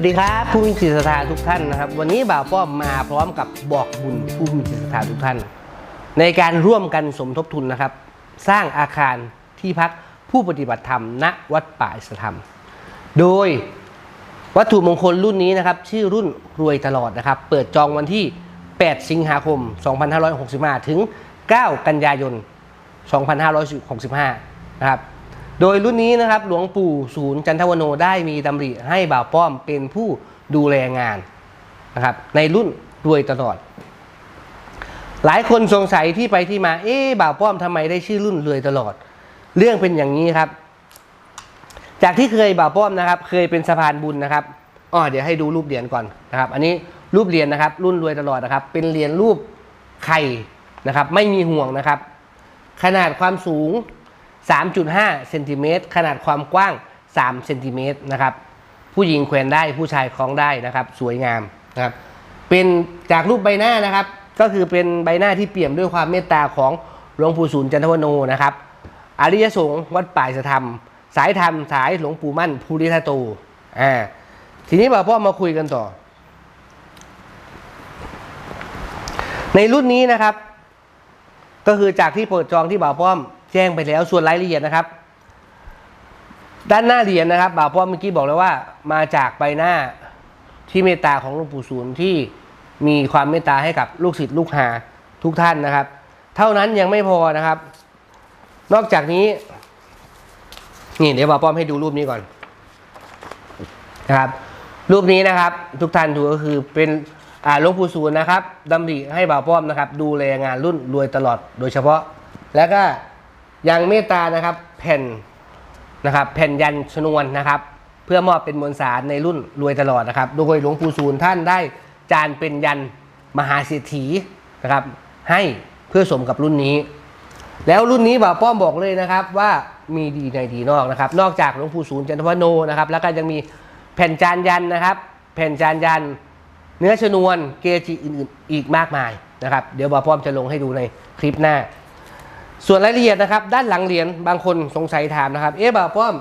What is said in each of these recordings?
วัสดีครับผู้มีจิตศรัทธาทุกท่านนะครับ วันนี้บ่าวป้อมมาพร้อมกับบอกบุญผู้มีจิตศรัทธาทุกท่าน ในการร่วมกันสมทบทุนนะครับ สร้างอาคารที่พักผู้ปฏิบัติธรรมณวัดป่าอิสธรรม โดยวัตถุมงคลรุ่นนี้นะครับ ชื่อรุ่นรวยตลอดนะครับ เปิดจองวันที่ 8 สิงหาคม 2565 ถึง 9 กันยายน 2565 นะครับ โดยรุ่นนี้นะครับหลวงปู่ศูนย์จันทวโนได้มีดำริให้บ่าวป้อมเป็นผู้ดูแลงานนะครับในรุ่นรวยตลอด หลายคนสงสัยที่ไปที่มา เอ๊บ่าวป้อมทำไมได้ชื่อรุ่นรวยตลอด เรื่องเป็นอย่างนี้ครับ จากที่เคยบ่าวป้อมนะครับ เคยเป็นสะพานบุญนะครับอ๋อเดี๋ยวให้ดูรูปเหรียญก่อนนะครับ อันนี้รูปเหรียญนะครับ รุ่นรวยตลอดนะครับ เป็นเหรียญรูปไข่นะครับ ไม่มีห่วงนะครับ ขนาดความสูง 3.5เซนติเมตรขนาดความกว้าง3เซนติเมตรนะครับ ผู้หญิงแขวนได้ผู้ชายคล้องได้นะครับ สวยงามนะครับ เป็นจากรูปใบหน้านะครับ ก็คือเป็นใบหน้าที่เปี่ยมด้วยความเมตตาของหลวงปู่ศูนย์จันทวโนนะครับ อริยสงฆ์วัดป่ายสธรรม สายธรรมสายหลวงปู่มั่นภูริทัตโตอ่าทีนี้บ่าวพ่อมาคุยกันต่อ ในรุ่นนี้นะครับ ก็คือจากที่เปิดจองที่บ่าวป้อม แจ้งไปแล้วส่วนรายละเอียดนะครับ ด้านหน้าเหรียญนะครับบ่าวป้อมเมื่อกี้บอกแล้วว่า มาจากใบหน้าที่เมตตาของหลวงปู่ศูนย์ที่มีความเมตตาให้กับลูกศิษย์ลูกหาทุกท่านนะครับ เท่านั้นยังไม่พอนะครับ นอกจากนี้ นี่เดี๋ยวบ่าวป้อมให้ดูรูปนี้ก่อนนะครับรูปนี้นะครับ ทุกท่านดูก็คือเป็นอาหลวงปู่ศูนย์นะครับดำริให้บ่าวป้อมนะครับ ดูแลงานรุ่นรวยตลอดโดยเฉพาะ แล้วก็ ยังเมตตานะครับแผ่นนะครับแผ่นยันชนวนนะครับ เพื่อมอบเป็นมวลสารในรุ่นรวยตลอดนะครับ โดยหลวงปู่ศูนย์ท่านได้จานเป็นยันมหาเศรษฐีนะครับ ให้เพื่อสมกับรุ่นนี้ แล้วรุ่นนี้บ่าวป้อมบอกเลยนะครับว่ามีดีในดีนอกนะครับ นอกจากหลวงปู่ศูนย์จันทวโนนะครับ แล้วก็ยังมีแผ่นจานยันนะครับ แผ่นจานยัน เนื้อชนวนเกจิอื่นๆอีกมากมายนะครับ เดี๋ยวบ่าวป้อมจะลงให้ดูในคลิปหน้า ส่วนรายละเอียดนะครับ ด้านหลังเหรียญบางคนสงสัยถามนะครับ เอ๊ะบ่าวป้อม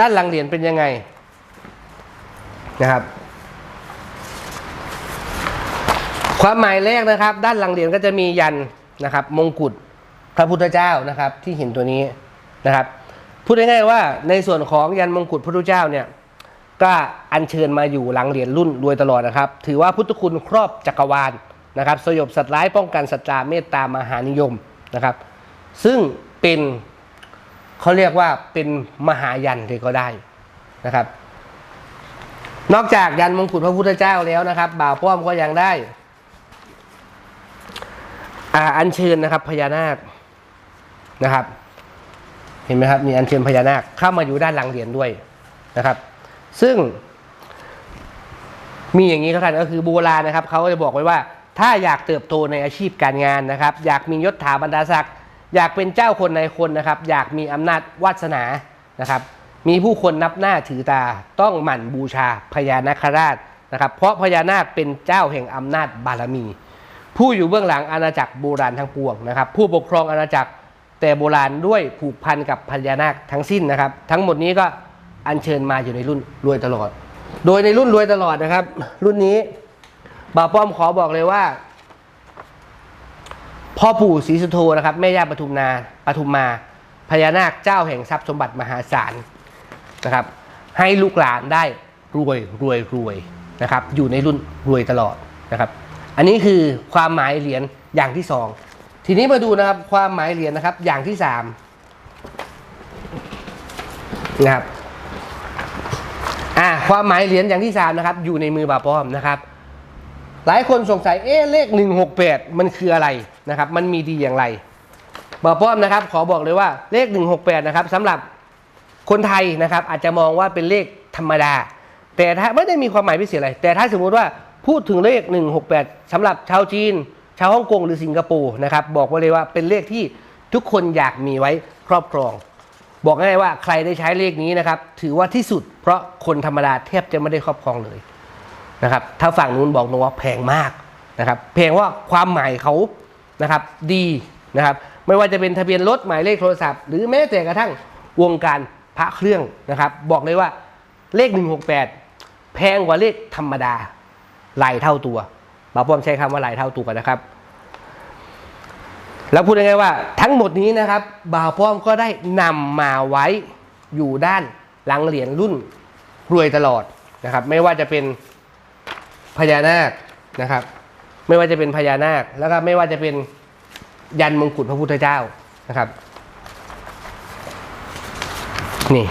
ด้านหลังเหรียญเป็นยังไงนะครับ ความหมายแรกนะครับ ด้านหลังเหรียญก็จะมียันนะครับ มงกุฎพระพุทธเจ้านะครับ ที่เห็นตัวนี้นะครับพูดง่ายๆว่าในส่วนของยันมงกุฎพระพุทธเจ้าเนี่ยก็อัญเชิญมาอยู่หลังเหรียญรุ่นรวยตลอดนะครับ ถือว่าพุทธคุณครอบจักรวาลนะครับ สยบสัตว์ร้ายป้องกันสัจจาเมตตามหานิยมนะครับ ซึ่งเป็นเขาเรียกว่าเป็นมหายันเลยก็ได้นะครับ นอกจากยันมงกุฎพระพุทธเจ้าแล้วนะครับ บ่าวป้อมก็ยังได้อ่าอัญเชิญนะครับพญานาคนะครับ เห็นไหมครับมีอัญเชิญพญานาคเข้ามาอยู่ด้านหลังเหรียญด้วยนะครับ ซึ่ง มีอย่างนี้ครับท่านก็คือโบราณนะครับเขาจะบอกไว้ว่า ถ้าอยากเติบโตในอาชีพการงานนะครับ อยากมียศถาบรรดาศักดิ์ อยากเป็นเจ้าคนในคนนะครับ อยากมีอำนาจวาสนานะครับ มีผู้คนนับหน้าถือตาต้องหมั่นบูชาพญานาคราชนะครับ เพราะพญานาคเป็นเจ้าแห่งอำนาจบารมี ผู้อยู่เบื้องหลังอาณาจักรโบราณทั้งปวงนะครับ ผู้ปกครองอาณาจักรแต่โบราณด้วยผูกพันกับพญานาคทั้งสิ้นนะครับ ทั้งหมดนี้ก็อัญเชิญมาอยู่ในรุ่นรวยตลอด โดยในรุ่นรวยตลอดนะครับ รุ่นนี้บ่าวป้อมขอบอกเลยว่า พ่อปู่ศรีสุโธนะครับแม่ย่าปทุมนาปทุมมาพญานาคเจ้าแห่งทรัพย์สมบัติมหาศาลนะครับ ให้ลูกหลานได้รวยรวยรวยนะครับ อยู่ในรุ่นรวยตลอดนะครับ อันนี้คือความหมายเหรียญอย่างที่สองทีนี้มาดูนะครับความหมายเหรียญนะครับอย่างที่สามนะครับอ่าความหมายเหรียญอย่างที่สามนะครับ อยู่ในมือบาป้อมนะครับ หลายคนสงสัยเอ๊ะเลข168มันคืออะไร นะครับมันมีดีอย่างไรบาป้อมนะครับ ขอบอกเลยว่าเลข 168 นะครับสำหรับคนไทยนะครับ อาจจะมองว่าเป็นเลขธรรมดา แต่ถ้าไม่ได้มีความหมายพิเศษอะไร แต่ถ้าสมมุติว่าพูดถึงเลข 168สำหรับชาวจีน ชาวฮ่องกงหรือสิงคโปร์นะครับบอกไว้เลยว่าเป็นเลขที่ทุกคนอยากมีไว้ครอบครอง บอกง่ายว่าใครได้ใช้เลขนี้นะครับ ถือว่าที่สุด เพราะคนธรรมดาแทบจะไม่ได้ครอบครองเลยนะครับถ้าฝั่งนู้นบอกตรงว่าแพงมากนะครับแพงว่าความหมายเขา นะครับดีนะครับไม่ว่าจะเป็นทะเบียนรถหมายเลขโทรศัพท์ หรือแม้แต่กระทั่งวงการพระเครื่องนะครับ บอกเลยว่าเลข 168 แพงกว่าเลขธรรมดาหลายเท่าตัวบาป้อมใช้คำว่าหลายเท่าตัวนะครับ แล้วพูดยังไงว่าทั้งหมดนี้นะครับบ่าวป้อมก็ได้นำมาไว้อยู่ด้านหลังเหรียญรุ่นรวยตลอดนะครับ ไม่ว่าจะเป็นพญานาคนะครับ ไม่ว่าจะเป็นพญานาคแล้วก็ไม่ว่าจะเป็นยันมงกุฎพระพุทธเจ้านะครับ นี่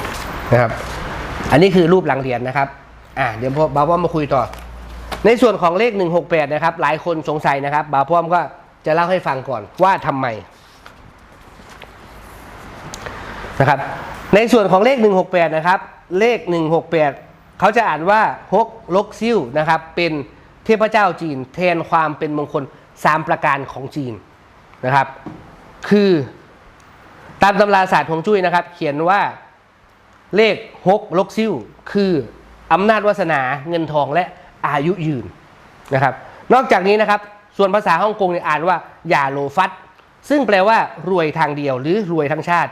นะครับ อันนี้คือรูปหลังเหรียญนะครับอ่าเดี๋ยวพอบาวป้อมมาคุยต่อ ในส่วนของเลข 168 นะครับ หลายคนสงสัยนะครับบาวป้อมก็จะเล่าให้ฟังก่อนว่าทำไมนะครับ ในส่วนของเลข 168 นะครับ เลข 168 เขาจะอ่านว่าฮกลกซิ่วนะครับเป็น เทพเจ้าจีนแทนความเป็นมงคล3ประการของจีนนะครับ คือตามตำราศาสตร์ของจุ้ยนะครับ เขียนว่าเลขฮกลกซิ่วคืออำนาจวาสนาเงินทองและอายุยืนนะครับ นอกจากนี้นะครับ ส่วนภาษาฮ่องกงเนี่ยอ่านว่าอย่าโลฟัตซึ่งแปลว่ารวยทางเดียวหรือรวยทั้งชาติ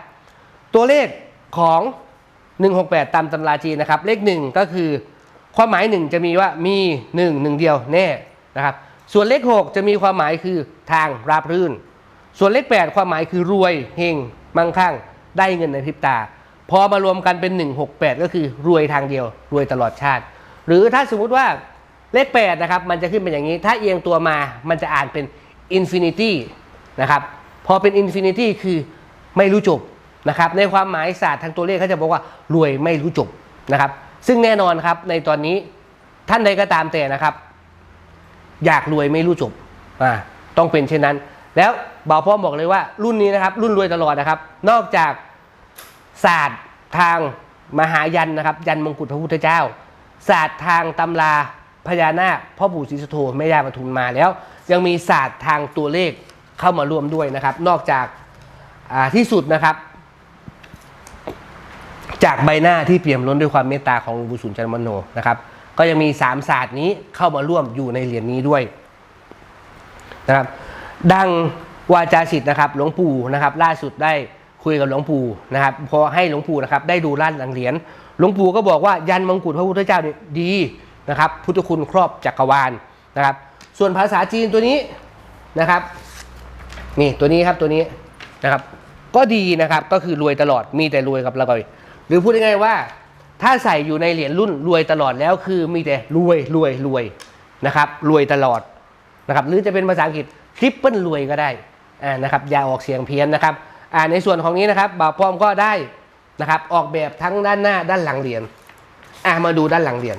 ตัวเลขของ 168 ตามตำราจีนนะครับ เลข 1 ก็คือ ความหมาย1จะมีว่ามี1 1เดียวแน่นะครับ ส่วนเลข6จะมีความหมายคือทางราบรื่น ส่วนเลข8ความหมายคือรวยเฮงมั่งคั่งได้เงินในพริบตา พอมารวมกันเป็น 168 ก็คือรวยทางเดียว รวยตลอดชาติ หรือถ้าสมมุติว่าเลข8นะครับมันจะขึ้นเป็นอย่างนี้ ถ้าเอียงตัวมามันจะอ่านเป็น infinity นะครับพอเป็น infinity คือไม่รู้จบนะครับในความหมายศาสตร์ทางตัวเลขเขาจะบอกว่ารวยไม่รู้จบนะครับ ซึ่งแน่นอนครับในตอนนี้ท่านใดก็ตามแต่นะครับ อยากรวยไม่รู้จบอ่าต้องเป็นเช่นนั้น แล้วบ่าวพ่อบอกเลยว่ารุ่นนี้นะครับ รุ่นรวยตลอดนะครับ นอกจากศาสตร์ทางมหายันนะครับ ยันมงกุฎพระพุทธเจ้า ศาสตร์ทางตำราพญานาคพ่อปู่ศรีสุโธแม่ย่าปทุมมาแล้ว ยังมีศาสตร์ทางตัวเลขเข้ามาร่วมด้วยนะครับ นอกจากที่สุดนะครับ จากใบหน้าที่เปี่ยมล้นด้วยความเมตตาของหลวงปู่สุนจันมโนนะครับ ก็ยังมีสามศาสตร์นี้เข้ามาร่วมอยู่ในเหรียญนี้ด้วยนะครับ ดังวาจาสิทธิ์นะครับ หลวงปู่นะครับ ล่าสุดได้คุยกับหลวงปู่นะครับ พอให้หลวงปู่นะครับ ได้ดูล้านหลังเหรียญหลวงปู่ก็บอกว่ายันมงกุฎพระพุทธเจ้านี่ดีนะครับ พุทธคุณครอบจักรวาลนะครับ ส่วนภาษาจีนตัวนี้นะครับนี่ตัวนี้ครับตัวนี้นะครับ ก็ดีนะครับก็คือรวยตลอดมีแต่รวยกับเราไปห รือพูดง่ายๆว่า ถ้าใส่อยู่ในเหรียญรุ่นรวยตลอดแล้วคือมีแต่รวยรวยรวยนะครับรวยตลอดนะครับหรือจะเป็นภาษาอังกฤษทริปเปิลรวยก็ได้อ่านะครับอย่าออกเสียงเพี้ยนนะครับอ่าในส่วนของนี้นะครับบ่าวป้อมก็ได้นะครับออกแบบทั้งด้านหน้าด้านหลังเหรียญอ่ามาดูด้านหลังเหรียญ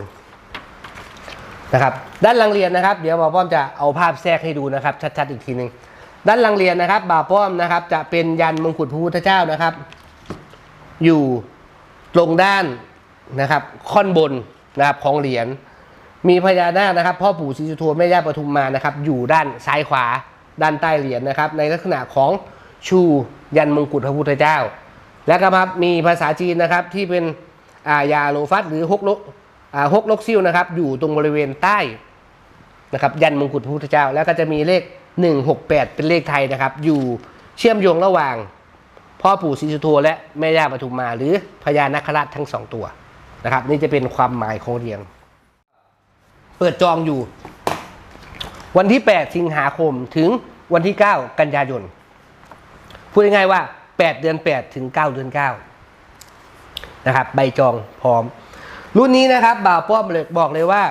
นะครับด้านหลังเหรียญนะครับ เดี๋ยวบ่าวป้อมจะเอาภาพแทรกให้ดูนะครับ ชัด ๆ อีกทีหนึ่งด้านหลังเหรียญนะครับบ่าวป้อมนะครับจะเป็นยันมงกุฎพระพุทธเจ้านะครับ อยู่ ตรงด้านนะครับค่อนบนนะครับของเหรียญมีพญานาคนะครับพ่อปู่ศรีสุโธแม่ย่าปทุมมานะครับ อยู่ด้านซ้ายขวาด้านใต้เหรียญนะครับ ในลักษณะของชูยันมงกุฎพระพุทธเจ้า และก็ครับมีภาษาจีนนะครับที่เป็นอายาโลฟัสหรือฮกลกฮกลกซิ่วนะครับ อยู่ตรงบริเวณใต้นะครับยันมงกุฎพระพุทธเจ้า แล้วก็จะมีเลข 168 เป็นเลขไทยนะครับ อยู่เชื่อมโยงระหว่าง พ่อปู่ศรีสุโธและแม่ย่าปทุมมา หรือพญานาคราชทั้งสองตัวนะครับ นี่จะเป็นความหมายของเรียญเปิดจองอยู่ วันที่ 8 สิงหาคมถึงวันที่ 9 กันยายนพูดง่ายๆว่า 8 เดือน 8 ถึง 9 เดือน 9 นะครับ ใบจองพร้อม รุ่นนี้นะครับบ่าวป้อมเลยบอกเลยว่า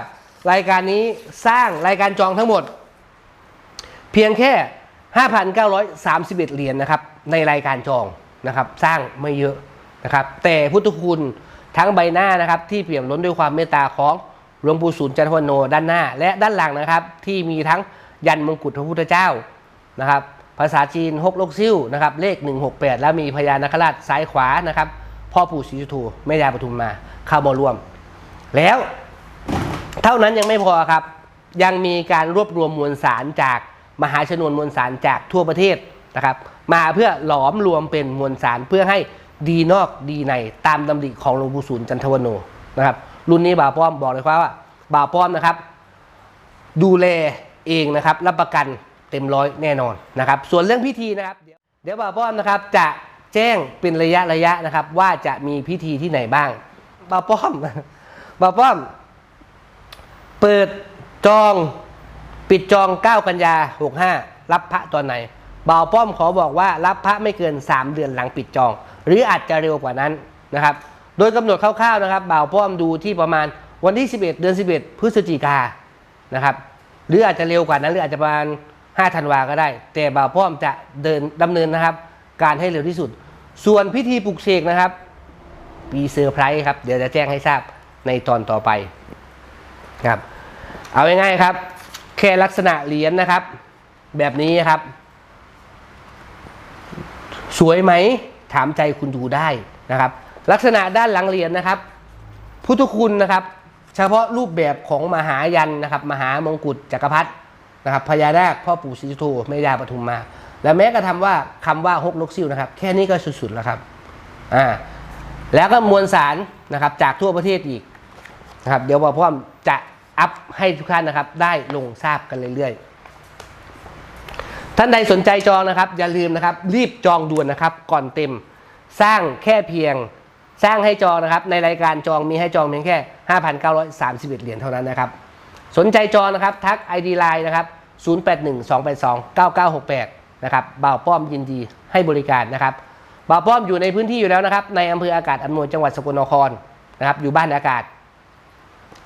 รายการนี้สร้างรายการจองทั้งหมด เพียงแค่ 5,931 เหรียญนะครับ ในรายการจองนะครับ สร้างไม่เยอะนะครับ แต่พุทธคุณทั้งใบหน้านะครับ ที่เปี่ยมล้นด้วยความเมตตาของหลวงปู่ศูนย์จันทวโนด้านหน้า และด้านหลังนะครับ ที่มีทั้งยันมงกุฎพระพุทธเจ้านะครับ ภาษาจีนฮกลกซิ่วนะครับ เลข 168 แล้วมีพญานาคราชซ้ายขวานะครับ พ่อปู่ศรีสุโธแม่ยาปทุมมาเข้ามาร่วม แล้วเท่านั้นยังไม่พอครับ ยังมีการรวบรวมมวลสารจากมหาชนวนมวลสารจากทั่วประเทศ นะครับมาเพื่อหลอมรวมเป็นมวลสารเพื่อให้ดีนอกดีในตามดำริของหลวงปู่ศูนย์จันทวโนนะครับรุ่นนี้บ่าวป้อมบอกเลยว่าบ่าวป้อมนะครับ ดูแลเองนะครับรับประกันเต็มร้อยแน่นอนนะครับส่วนเรื่องพิธีนะครับ เดี๋ยวเดี๋ยวบ่าวป้อมนะครับจะแจ้งเป็นระยะระยะนะครับ ว่าจะมีพิธีที่ไหนบ้างบ่าวป้อมบ่าวป้อม เปิดจองปิดจอง 9 กันยา 65 รับพระตอนไหน บ่าวป้อมขอบอกว่ารับพระไม่เกิน 3 เดือนหลังปิดจอง หรืออาจจะเร็วกว่านั้นนะครับ โดยกำหนดคร่าวๆนะครับบ่าวป้อมดูที่ประมาณวันที่ 11 เดือน 11 พฤศจิกานะครับ หรืออาจจะเร็วกว่านั้นหรืออาจจะประมาณ5ธันวาก็ได้ แต่บ่าวป้อมจะเดินดำเนินนะครับ การให้เร็วที่สุด ส่วนพิธีปลุกเสกนะครับมีเซอร์ไพรส์ครับเดี๋ยวจะแจ้งให้ทราบในตอนต่อไปครับ เอาง่ายๆครับ แค่ลักษณะเหรียญนะครับ แบบนี้ครับ สวยไหมถามใจคุณดูได้นะครับ ลักษณะด้านหลังเหรียญนะครับ พุทธคุณนะครับ เฉพาะรูปแบบของมหายันนะครับ มหามงกุฎจักรพรรดินะครับพญานาคพ่อปู่ศรีสุโธแม่ยาปทุมมา และแม้กระทำว่าคำว่าฮกนกซิ่วนะครับ แค่นี้ก็สุดๆแล้วครับอ่าแล้วก็มวลสารนะครับจากทั่วประเทศอีกนะครับ เดี๋ยวบอพ่อมจะอัพให้ทุกท่านนะครับ ได้ลงทราบกันเรื่อยๆ ท่านใดสนใจจองนะครับ อย่าลืมนะครับ รีบจองด่วนนะครับ ก่อนเต็ม สร้างแค่เพียง สร้างให้จองนะครับ ในรายการจองมีให้จองเพียงแค่ 5,931 เหรียญเท่านั้นนะครับ สนใจจองนะครับ ทัก ID Line นะครับ 0812829968 นะครับบ่าวป้อมยินดีให้บริการนะครับบ่าวป้อมอยู่ในพื้นที่อยู่แล้วนะครับ ในอำเภออากาศอำนวยจังหวัดสกลนครนะครับ อยู่บ้านอากาศ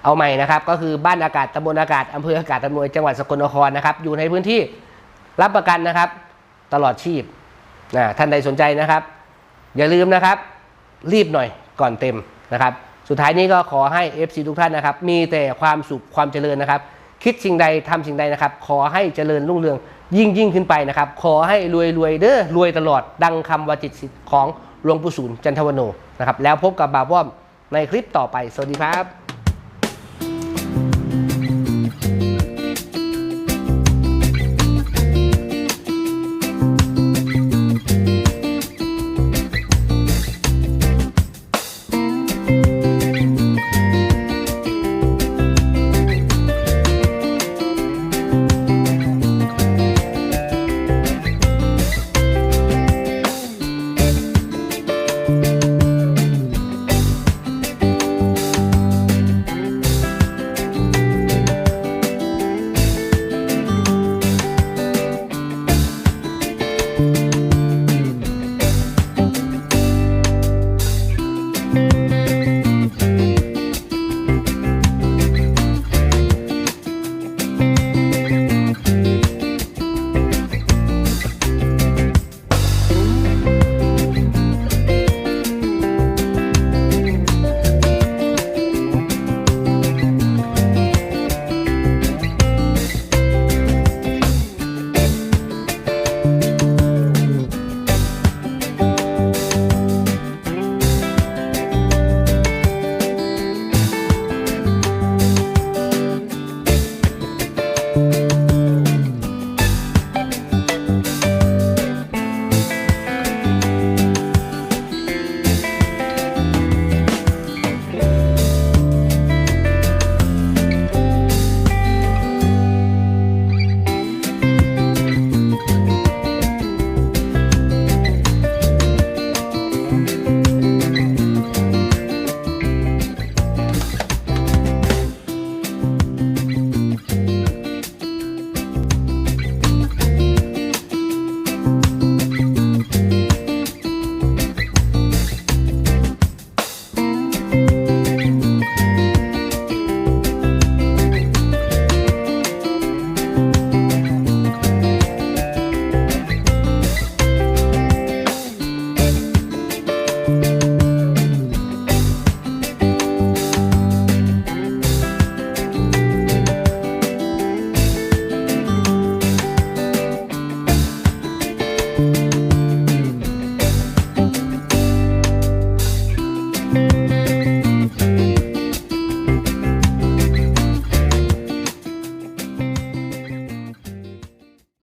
เอาใหม่นะครับ ก็คือบ้านอากาศตำบลอากาศอำเภออากาศอำนวยจังหวัดสกลนครนะครับ อยู่ในพื้นที่ รับประกันนะครับ ตลอดชีพนะท่านใดสนใจนะครับ อย่าลืมนะครับ รีบหน่อยก่อนเต็มนะครับ สุดท้ายนี้ก็ขอให้ FC ทุกท่านนะครับ มีแต่ความสุขความเจริญนะครับ คิดสิ่งใดทำสิ่งใดนะครับ ขอให้เจริญรุ่งเรืองยิ่งยิ่งขึ้นไปนะครับ ขอให้รวยรวยเด้อรวยตลอดดังคำวาจิตสิทธิ์ของหลวงปู่ศูนย์จันทวโนนะครับแล้วพบกับบาป้อมในคลิปต่อไป สวัสดีครับ